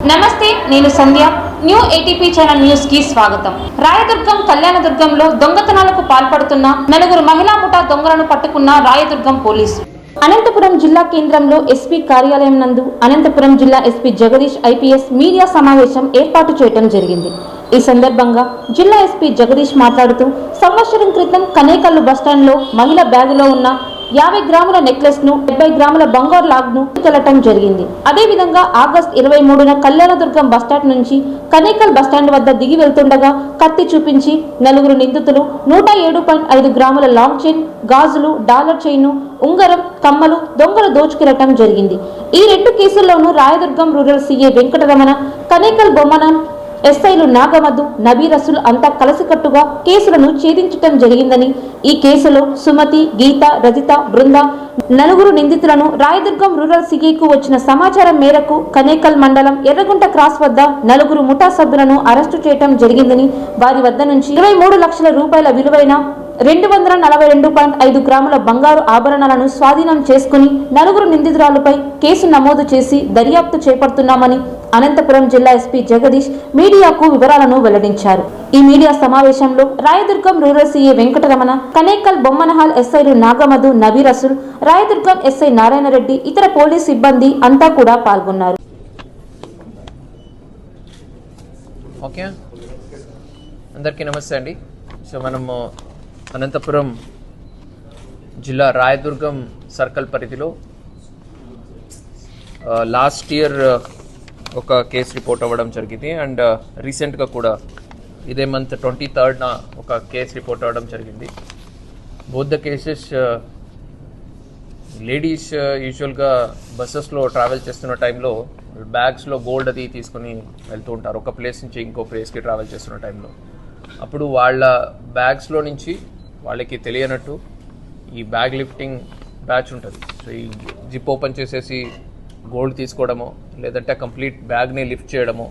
నమస్తే నేను Sandhya. New ATP channel న్యూస్కి స్వాగతం. రాయదుర్గం కళ్యాణదుర్గంలో దొంగతనాలకు పాల్పడుతున్న నలుగురు మహిళా ముఠా దొంగలను పట్టుకున్న రాయదుర్గం పోలీసు. అనంతపురం జిల్లా కేంద్రంలో ఎస్పీ కార్యాలయం నందు అనంతపురం జిల్లా ఎస్పీ జగదీష్ ఐపీఎస్ మీడియా సమావేశం ఏర్పాటు చేయడం జరిగింది. ఈ సందర్భంగా జిల్లా ఎస్పీ జగదీష్ మాట్లాడుతూ సంవత్సరం క్రితం కనేకల్లు బస్టాండ్లో మహిళ బ్యాగులో ఉన్న యాభై గ్రాముల నెక్లెస్ను డెబ్బై గ్రాముల బంగారు లాగ్ను తెల్లటం జరిగింది. అదే విధంగా ఆగస్ట్ ఇరవై మూడున కళ్యాణదుర్గం బస్టాండ్ నుంచి కనేకల్ బస్టాండ్ వద్ద దిగి వెళ్తుండగా కత్తి చూపించి నలుగురు నిందితులు నూట ఏడు పాయింట్ ఐదు గ్రాముల లాంగ్ చైన్ గాజులు డాలర్ చైన్ ఉంగరం కమ్మలు దొంగలు దోచుకెళ్ళటం జరిగింది. ఈ రెండు కేసుల్లోనూ రాయదుర్గం రూరల్ సీఏ వెంకటరమణ కనేకల్ బొమ్మనం ఎస్ఐలు నాగమధు నబీ అంతా కలసికట్టుగా కేసులను ఛేదించటం జరిగిందని ఈ కేసులో సుమతి గీత రజిత బృంద నలుగురు నిందితులను రాయదుర్గం రూరల్ సిఐకు వచ్చిన సమాచారం మేరకు కనేకల్ మండలం ఎర్రగుంట క్రాస్ వద్ద నలుగురు ముఠా సభ్యులను అరెస్టు చేయటం జరిగిందని వారి వద్ద నుంచి ఇరవై మూడు లక్షల రూపాయల విలువైన రెండు వందల నలభై రెండు పాయింట్ ఐదు గ్రాముల బంగారు ఆభరణాలను స్వాధీనం చేసుకుని నలుగురు నిందితురాలపై కేసు నమోదు చేసి దర్యాప్తు చేపడుతున్నామని అనంతపురం జిల్లా ఎస్పీ జగదీష్ మీడియాకు వివరాలను వెల్లడించారు. ఈ మీడియా సమావేశంలో రాయదుర్గం రూరల్ సీఏ వెంకటరమణ కనేకల్ బొమ్మనహాల్ ఎస్ఐలు నాగమధు నబీ రాయదుర్గం ఎస్ఐ నారాయణరెడ్డి ఇతర పోలీస్ సిబ్బంది అంతా కూడా పాల్గొన్నారు. ఓకే. అందరికీ నమస్తే అండి. సో మనము అనంతపురం జిల్లా రాయదుర్గం సర్కిల్ పరిధిలో లాస్ట్ ఇయర్ ఒక కేసు రిపోర్ట్ అవ్వడం జరిగింది. అండ్ uh, రీసెంట్గా కూడా ఇదే మంత్ ట్వంటీ థర్డ్న ఒక కేసు రిపోర్ట్ అవ్వడం జరిగింది. Both the cases uh, ladies uh, యూజువల్గా బస్సెస్లో ట్రావెల్ చేస్తున్న టైంలో బ్యాగ్స్లో గోల్డ్ అది తీసుకుని వెళ్తూ ఉంటారు. ఒక ప్లేస్ నుంచి ఇంకో ప్లేస్కి ట్రావెల్ చేస్తున్న టైంలో. అప్పుడు వాళ్ళ బ్యాగ్స్లో నుంచి వాళ్ళకి తెలియనట్టు ఈ బ్యాగ్ లిఫ్టింగ్ బ్యాచ్ ఉంటుంది. సో ఈ జిప్ ఓపెన్ చేసేసి గోల్డ్ తీసుకోవడమో లేదంటే కంప్లీట్ బ్యాగ్ని లిఫ్ట్ చేయడమో.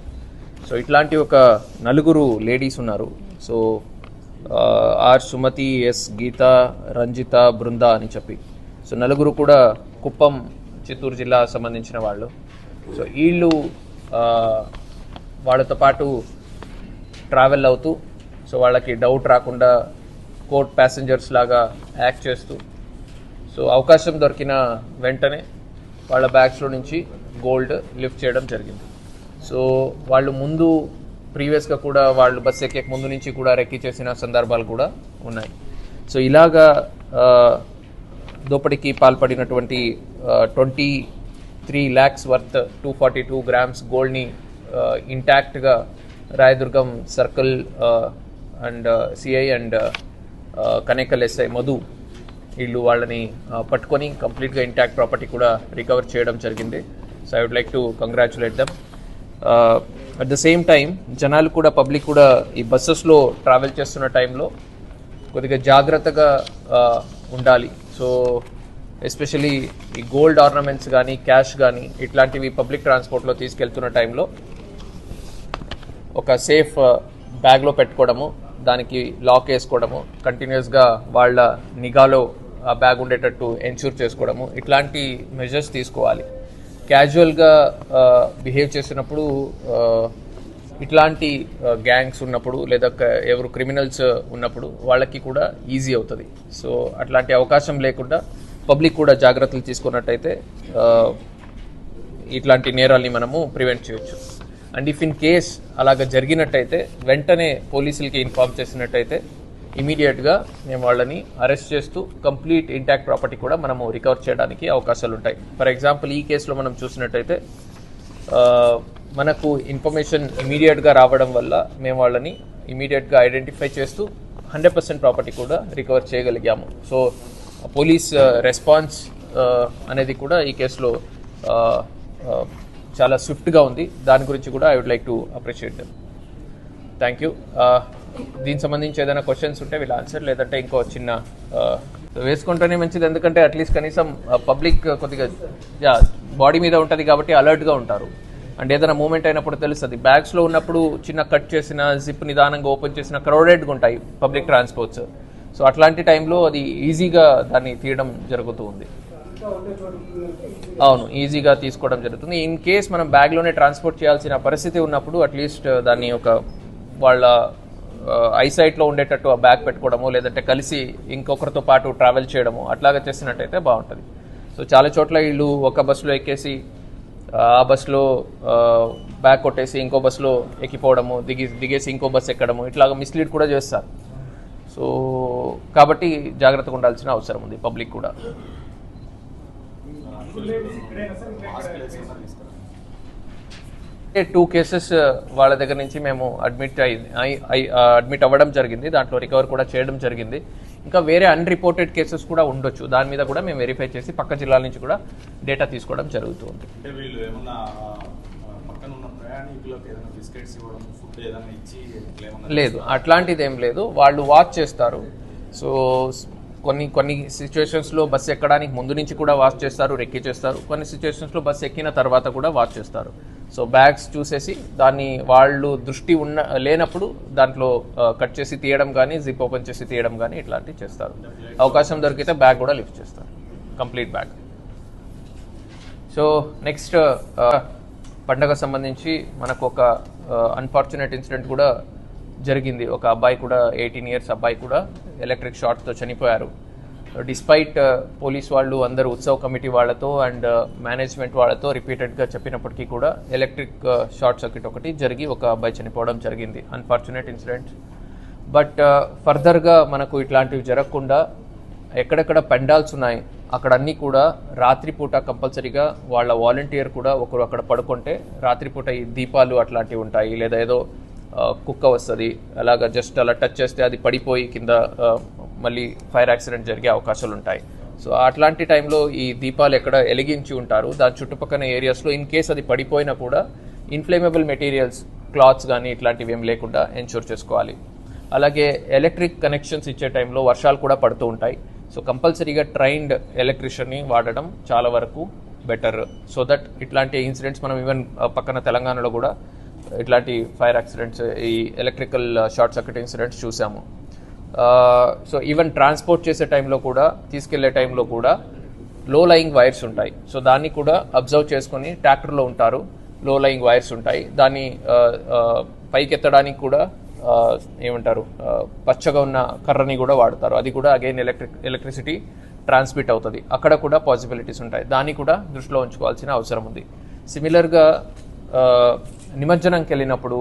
సో ఇట్లాంటి ఒక నలుగురు లేడీస్ ఉన్నారు. So R Sumathi S Geetha Ranjitha Brinda అని చెప్పి. సో నలుగురు కూడా కుప్పం చిత్తూరు జిల్లా సంబంధించిన వాళ్ళు. సో వీళ్ళు వాళ్ళతో పాటు ట్రావెల్ అవుతూ సో వాళ్ళకి డౌట్ రాకుండా కోర్ట్ ప్యాసింజర్స్ లాగా యాక్ట్ చేస్తూ సో అవకాశం దొరికిన వెంటనే వాళ్ళ బ్యాగ్స్లో నుంచి గోల్డ్ లిఫ్ట్ చేయడం జరిగింది. సో వాళ్ళు ముందు ప్రీవియస్గా కూడా వాళ్ళు బస్ ఎక్కే ముందు నుంచి కూడా రెక్కి చేసిన సందర్భాలు కూడా ఉన్నాయి. సో ఇలాగా దోపడికి పాల్పడినటువంటి twenty three lakhs worth two forty two grams గోల్డ్ని ఇంటాక్ట్గా Rayadurgam circle and CI and Kanekal SI Madhu వీళ్ళు వాళ్ళని పట్టుకొని కంప్లీట్గా ఇంటాక్ట్ ప్రాపర్టీ కూడా రికవర్ చేయడం జరిగింది. So I would like to congratulate them at the same time జనాలు కూడా పబ్లిక్ కూడా ఈ బస్సెస్లో ట్రావెల్ చేస్తున్న టైంలో కొద్దిగా జాగ్రత్తగా ఉండాలి. సో ఎస్పెషలీ ఈ గోల్డ్ ఆర్నమెంట్స్ కానీ క్యాష్ కానీ ఇట్లాంటివి పబ్లిక్ ట్రాన్స్పోర్ట్లో తీసుకెళ్తున్న టైంలో ఒక సేఫ్ బ్యాగ్లో పెట్టుకోవడము దానికి లాక్ వేసుకోవడము కంటిన్యూస్గా వాళ్ళ నిఘాలో బ్యాగ్ ఉండేటట్టు ఎన్ష్యూర్ చేసుకోవడము ఇట్లాంటి మెజర్స్ తీసుకోవాలి. క్యాజువల్గా బిహేవ్ చేసినప్పుడు ఇట్లాంటి గ్యాంగ్స్ ఉన్నప్పుడు లేదా క- ఎవరు క్రిమినల్స్ ఉన్నప్పుడు వాళ్ళకి కూడా ఈజీ అవుతుంది. సో అట్లాంటి అవకాశం లేకుండా పబ్లిక్ కూడా జాగ్రత్తలు తీసుకున్నట్టయితే ఇట్లాంటి నేరాల్ని మనము ప్రివెంట్ చేయొచ్చు. అండ్ ఇఫ్ ఇన్ కేస్ అలాగ జరిగినట్టయితే వెంటనే పోలీసులకి ఇన్ఫార్మ్ చేసినట్టయితే ఇమీడియట్గా మేము వాళ్ళని అరెస్ట్ చేస్తూ కంప్లీట్ ఇంటాక్ట్ ప్రాపర్టీ కూడా మనము రికవర్ చేయడానికి అవకాశాలు ఉంటాయి ఫర్ ఎగ్జాంపుల్ ఈ కేసులో మనం చూసినట్టయితే మనకు ఇన్ఫర్మేషన్ ఇమీడియట్గా రావడం వల్ల మేము వాళ్ళని ఇమీడియట్గా ఐడెంటిఫై చేస్తూ హండ్రెడ్ పర్సెంట్ ప్రాపర్టీ కూడా రికవర్ చేయగలిగాము. సో పోలీస్ రెస్పాన్స్ అనేది కూడా ఈ కేసులో చాలా స్విఫ్ట్గా ఉంది. దాని గురించి కూడా I would like to appreciate them thank you దీనికి సంబంధించి ఏదైనా క్వశ్చన్స్ ఉంటే వీళ్ళు ఆన్సర్ లేదంటే ఇంకో చిన్న వేసుకుంటేనే మంచిది. ఎందుకంటే అట్లీస్ట్ కనీసం పబ్లిక్ కొద్దిగా బాడీ మీద ఉంటుంది కాబట్టి అలర్ట్గా ఉంటారు. అండ్ ఏదైనా మూమెంట్ అయినప్పుడు తెలుస్తుంది. బ్యాగ్స్లో ఉన్నప్పుడు చిన్న కట్ చేసిన జిప్ నిదానంగా ఓపెన్ చేసిన క్రౌడెడ్గా ఉంటాయి పబ్లిక్ ట్రాన్స్పోర్ట్స్ సో అట్లాంటి టైంలో అది ఈజీగా దాన్ని తీయడం జరుగుతూ ఉంది. అవును ఈజీగా తీసుకోవడం జరుగుతుంది. ఇన్ కేస్ మనం బ్యాగ్లోనే ట్రాన్స్పోర్ట్ చేయాల్సిన పరిస్థితి ఉన్నప్పుడు అట్లీస్ట్ దాన్ని ఒక వాళ్ళ ఐసైట్లో ఉండేటట్టు ఆ బ్యాగ్ పెట్టుకోవడము లేదంటే కలిసి ఇంకొకరితో పాటు ట్రావెల్ చేయడము అట్లాగా చేసినట్టయితే బాగుంటుంది. సో చాలా చోట్ల వీళ్ళు ఒక బస్సులో ఎక్కేసి ఆ బస్సులో బ్యాగ్ కొట్టేసి ఇంకో బస్సులో ఎక్కిపోవడము దిగి దిగేసి ఇంకో బస్సు ఎక్కడము ఇట్లాగ మిస్లీడ్ కూడా చేస్తారు. సో కాబట్టి జాగ్రత్తగా ఉండాల్సిన అవసరం ఉంది పబ్లిక్ కూడా. టూ కేసెస్ వాళ్ళ దగ్గర నుంచి మేము అడ్మిట్ అయి అడ్మిట్ అవ్వడం జరిగింది. దాంట్లో రికవర్ కూడా చేయడం జరిగింది. ఇంకా వేరే అన్రిపోర్టెడ్ కేసెస్ కూడా ఉండొచ్చు. దాని మీద కూడా మేము వెరిఫై చేసి పక్క జిల్లాల నుంచి కూడా డేటా తీసుకోవడం జరుగుతుంది. లేదు. అట్లాంటిది ఏం లేదు. వాళ్ళు వాచ్ చేస్తారు. సో స్- కొన్ని కొన్ని సిచ్యువేషన్స్లో బస్సు ఎక్కడానికి ముందు నుంచి కూడా వాచ్ చేస్తారు రెక్కి చేస్తారు. కొన్ని సిచ్యువేషన్స్లో బస్సు ఎక్కిన తర్వాత కూడా వాచ్ చేస్తారు. సో బ్యాగ్స్ చూసేసి దాన్ని వాళ్ళు దృష్టి ఉన్న లేనప్పుడు దాంట్లో కట్ చేసి తీయడం కానీ జిప్ ఓపెన్ చేసి తీయడం కానీ ఇట్లాంటివి చేస్తారు. అవకాశం దొరికితే బ్యాగ్ కూడా లిఫ్ట్ చేస్తారు. Complete bag. సో నెక్స్ట్ పండగ సంబంధించి మనకు ఒక అన్ఫార్చునేట్ ఇన్సిడెంట్ కూడా జరిగింది. ఒక అబ్బాయి కూడా ఎయిటీన్ ఇయర్స్ అబ్బాయి కూడా ఎలక్ట్రిక్ షార్ట్తో చనిపోయారు. డిస్పైట్ uh, పోలీస్ వాళ్ళు అందరూ ఉత్సవ కమిటీ వాళ్ళతో అండ్ uh, మేనేజ్మెంట్ వాళ్ళతో రిపీటెడ్గా చెప్పినప్పటికీ కూడా ఎలక్ట్రిక్ uh, షార్ట్ సర్క్యూట్ ఒకటి జరిగి ఒక అబ్బాయి చనిపోవడం జరిగింది. అన్ఫార్చునేట్ ఇన్సిడెంట్ బట్ ఫర్దర్గా మనకు ఇట్లాంటివి జరగకుండా ఎక్కడెక్కడ పెండాల్స్ ఉన్నాయి అక్కడ అన్నీ కూడా రాత్రిపూట కంపల్సరీగా వాళ్ళ వాలంటీర్ కూడా ఒకరు అక్కడ పడుకుంటే రాత్రిపూట ఈ దీపాలు అట్లాంటివి ఉంటాయి. లేదా ఏదో కుక్క వస్తుంది అలాగ జస్ట్ అలా టచ్ చేస్తే అది పడిపోయి కింద మళ్ళీ ఫైర్ యాక్సిడెంట్ జరిగే అవకాశాలు ఉంటాయి సో అట్లాంటి టైంలో ఈ దీపాలు ఎక్కడ ఎలిగించి ఉంటారు? దాని చుట్టుపక్కల ఏరియాస్లో ఇన్ కేస్ అది పడిపోయినా కూడా ఇన్ఫ్లేమబుల్ మెటీరియల్స్ క్లాత్స్ కానీ ఇట్లాంటివి ఏం లేకుండా ఎన్షూర్ చేసుకోవాలి. అలాగే ఎలక్ట్రిక్ కనెక్షన్స్ ఇచ్చే టైంలో వర్షాలు కూడా పడుతూ ఉంటాయి. సో కంపల్సరీగా ట్రైన్డ్ ఎలక్ట్రిషియన్ని వాడడం చాలా వరకు బెటర్ సో దట్ ఇట్లాంటి ఇన్సిడెంట్స్ మనం ఈవెన్ పక్కన తెలంగాణలో కూడా ఇట్లాంటి ఫైర్ యాక్సిడెంట్స్ ఈ ఎలక్ట్రికల్ షార్ట్ సర్క్యూట్ ఇన్సిడెంట్స్ చూసాము. సో ఈవెన్ ట్రాన్స్పోర్ట్ చేసే టైంలో కూడా తీసుకెళ్ళే టైంలో కూడా లో లయింగ్ వైర్స్ ఉంటాయి. సో దాన్ని కూడా అబ్జర్వ్ చేసుకొని ట్రాక్టర్లో ఉంటారు. లో లయింగ్ వైర్స్ ఉంటాయి. దాన్ని పైకెత్తడానికి కూడా ఏమంటారు పచ్చగా ఉన్న కర్రని కూడా వాడతారు. అది కూడా అగైన్ ఎలక్ట్రిక్ ఎలక్ట్రిసిటీ ట్రాన్స్మిట్ అవుతుంది. అక్కడ కూడా పాసిబిలిటీస్ ఉంటాయి. దాన్ని కూడా దృష్టిలో ఉంచుకోవాల్సిన అవసరం ఉంది. సిమిలర్గా నిమజ్జనంకి వెళ్ళినప్పుడు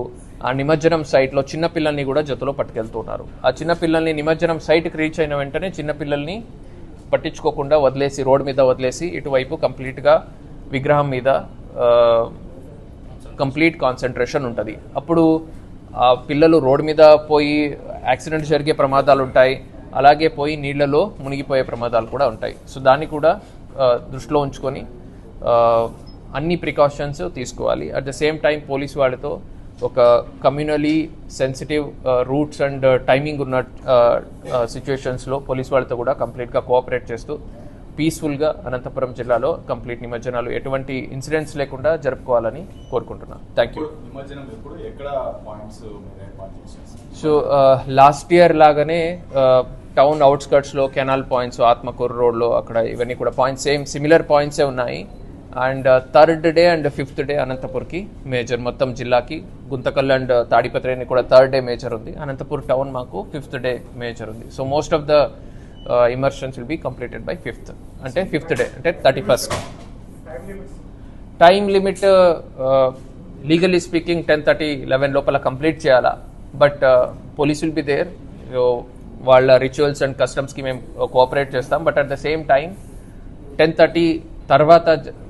ఆ నిమజ్జనం సైట్లో చిన్నపిల్లల్ని కూడా జతలో పట్టుకెళ్తున్నారు. ఆ చిన్న పిల్లల్ని నిమజ్జనం సైట్కి రీచ్ అయిన వెంటనే చిన్నపిల్లల్ని పట్టించుకోకుండా వదిలేసి రోడ్ మీద వదిలేసి ఇటువైపు కంప్లీట్గా విగ్రహం మీద కంప్లీట్ కాన్సన్ట్రేషన్ ఉంటుంది. అప్పుడు ఆ పిల్లలు రోడ్ మీద పోయి యాక్సిడెంట్ జరిగే ప్రమాదాలు ఉంటాయి. అలాగే పోయి నీళ్ళలో మునిగిపోయే ప్రమాదాలు కూడా ఉంటాయి. సో దాన్ని కూడా దృష్టిలో ఉంచుకొని అన్ని ప్రికాషన్స్ తీసుకోవాలి. At the same time police వాళ్ళతో ఒక communally sensitive routes and timing ఉన్న సిచ్యువేషన్స్లో పోలీస్ వాళ్ళతో కూడా కంప్లీట్గా కోఆపరేట్ చేస్తూ పీస్ఫుల్గా అనంతపురం జిల్లాలో కంప్లీట్ నిమజ్జనాలు ఎటువంటి ఇన్సిడెంట్స్ లేకుండా జరుపుకోవాలని కోరుకుంటున్నాను thank you so last year లాగానే టౌన్ అవుట్స్కట్స్లో కెనాల్ పాయింట్స్ ఆత్మకూరు రోడ్లో అక్కడ ఇవన్నీ కూడా పాయింట్స్ సేమ్ సిమిలర్ పాయింట్సే ఉన్నాయి. And third day and fifth day అనంతపూర్కి major మొత్తం జిల్లాకి గుంతకల్ అండ్ తాడిపత్రిని కూడా థర్డ్ డే మేజర్ ఉంది. అనంతపూర్ టౌన్ మాకు ఫిఫ్త్ డే మేజర్ ఉంది. So most of the immersions will be completed by fifth అంటే ఫిఫ్త్ డే అంటే thirty first time limit legally speaking ten thirty eleven లోపల complete చేయాలా? But police will be there వాళ్ళ rituals and కస్టమ్స్కి మేము cooperate చేస్తాం. But at the same time ten thirty తర్వాత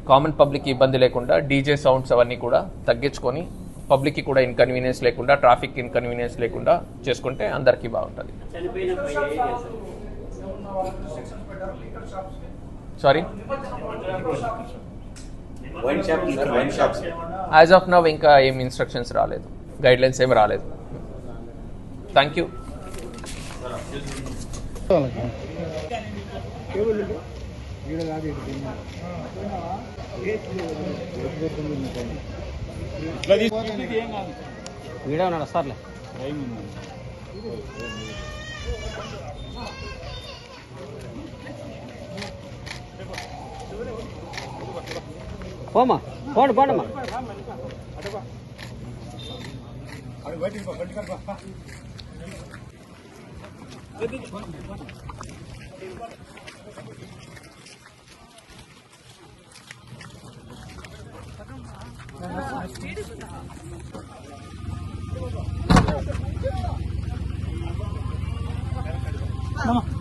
common public ఇబ్బంది లేకుండా డీజే సౌండ్స్ అవన్నీ కూడా తగ్గించుకొని పబ్లిక్కి కూడా ఇన్కన్వీనియన్స్ లేకుండా ట్రాఫిక్ ఇన్కన్వీనియన్స్ లేకుండా చేసుకుంటే అందరికీ బాగుంటుంది. సారీ యాజ్ ఆఫ్ నవ్ ఇంకా ఏం ఇన్స్ట్రక్షన్స్ రాలేదు. గైడ్ లైన్స్ ఏం రాలేదు. థ్యాంక్ యూ கீழதாக இருக்குங்க వీడియో ఉన్నాడు వస్తారులే పోమా పోండి పోండమ్మా అటు బయటికి 나.